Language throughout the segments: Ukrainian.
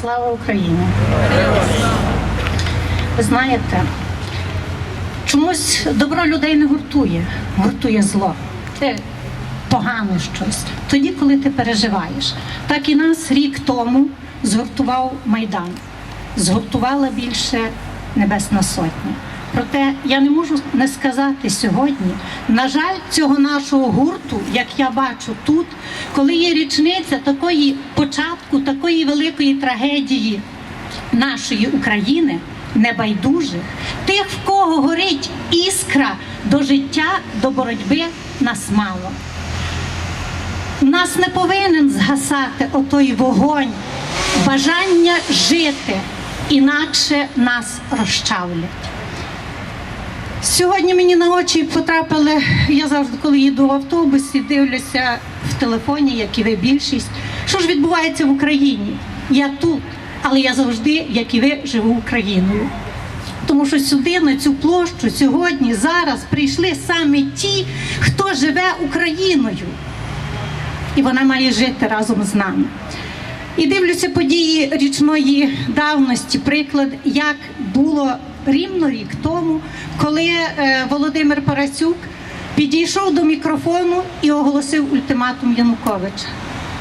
Слава Україні! Ви знаєте, чомусь добро людей не гуртує, гуртує зло. Це погане щось. Тоді, коли ти переживаєш. Так і нас рік тому згуртував Майдан. Згуртувала більше Небесна Сотня. Проте я не можу не сказати сьогодні, на жаль, цього нашого гурту, як я бачу тут, коли є річниця такої початку, такої великої трагедії нашої України, небайдужих, тих, в кого горить іскра до життя, до боротьби, нас мало. Нас не повинен згасати отой вогонь, бажання жити, інакше нас розчавлять. Сьогодні мені на очі потрапили, я завжди, коли їду в автобусі, дивлюся в телефоні, як і ви більшість, що ж відбувається в Україні. Я тут, але я завжди, як і ви, живу Україною. Тому що сюди, на цю площу, сьогодні, зараз прийшли саме ті, хто живе Україною. І вона має жити разом з нами. І дивлюся події річної давності, приклад, як було рівно рік тому, коли е, Володимир Парасюк підійшов до мікрофону і оголосив ультиматум Януковича,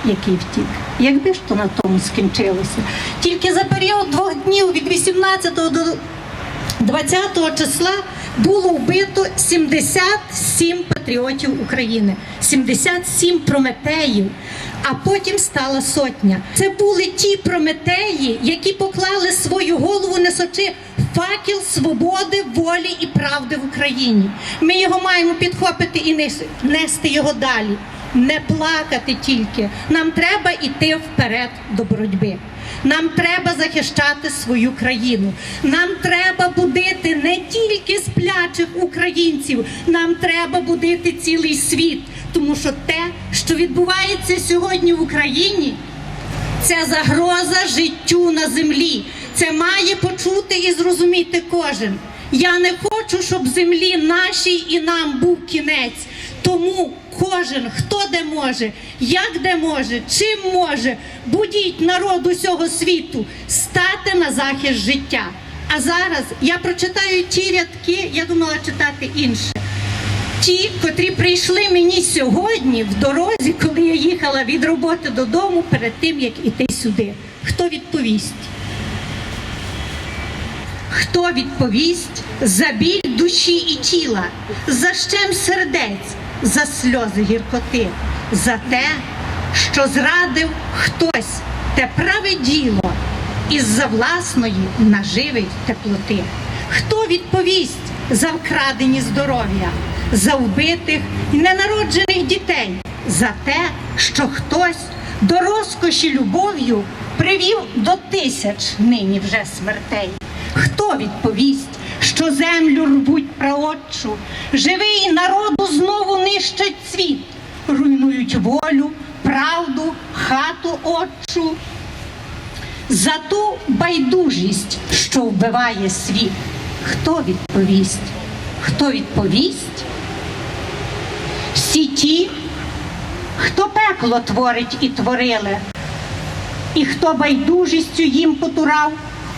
який втік. Якби ж то на тому скінчилося? Тільки за період двох днів від 18 до 20 числа було вбито 77 патріотів України, 77 прометеїв, а потім стала сотня. Це були ті прометеї, які поклали свою голову, несучи факел свободи, волі і правди в Україні. Ми його маємо підхопити і нести його далі. Не плакати тільки. Нам треба йти вперед до боротьби. Нам треба захищати свою країну. Нам треба будити не тільки сплячих українців, нам треба будити цілий світ. Тому що те, що відбувається сьогодні в Україні, це загроза життю на землі. Це має почути і зрозуміти кожен. Я не хочу, щоб землі нашій і нам був кінець. Тому кожен, хто де може, як де може, чим може, будіть народ усього світу стати на захист життя. А зараз я прочитаю ті рядки, я думала читати інше. Ті, котрі прийшли мені сьогодні в дорозі, коли я їхала від роботи додому перед тим, як іти сюди. Хто відповість? Хто відповість за біль душі і тіла, за щем сердець, за сльози гіркоти, за те, що зрадив хтось те праве діло із-за власної наживи теплоти? Хто відповість за вкрадені здоров'я, за вбитих і ненароджених дітей, за те, що хтось до розкоші любов'ю привів до тисяч нині вже смертей? Хто відповість, що землю рвуть праотчу, живий народу знову нищать світ, руйнують волю, правду, хату отчу? За ту байдужість, що вбиває світ, хто відповість? Хто відповість? Всі ті, хто пекло творить і творили, і хто байдужістю їм потурав,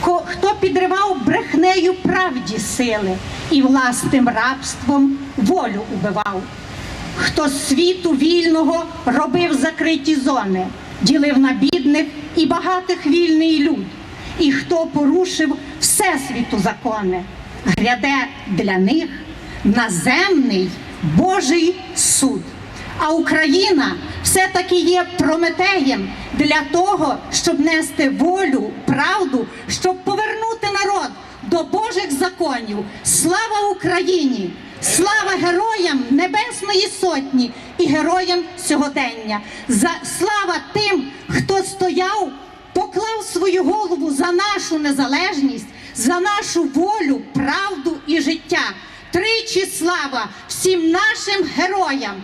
хто підривав брехнею правді сили і власним рабством волю убивав, хто світу вільного робив закриті зони, ділив на бідних і багатих вільний люд, і хто порушив всесвіту закони, гряде для них наземний Божий суд. А Україна все-таки є прометеєм для того, щоб нести волю, правду, щоб повернути народ до Божих законів. Слава Україні! Слава героям Небесної Сотні і героям сьогодення! За слава тим, хто стояв, поклав свою голову за нашу незалежність, за нашу волю, правду і життя. Тричі слава всім нашим героям!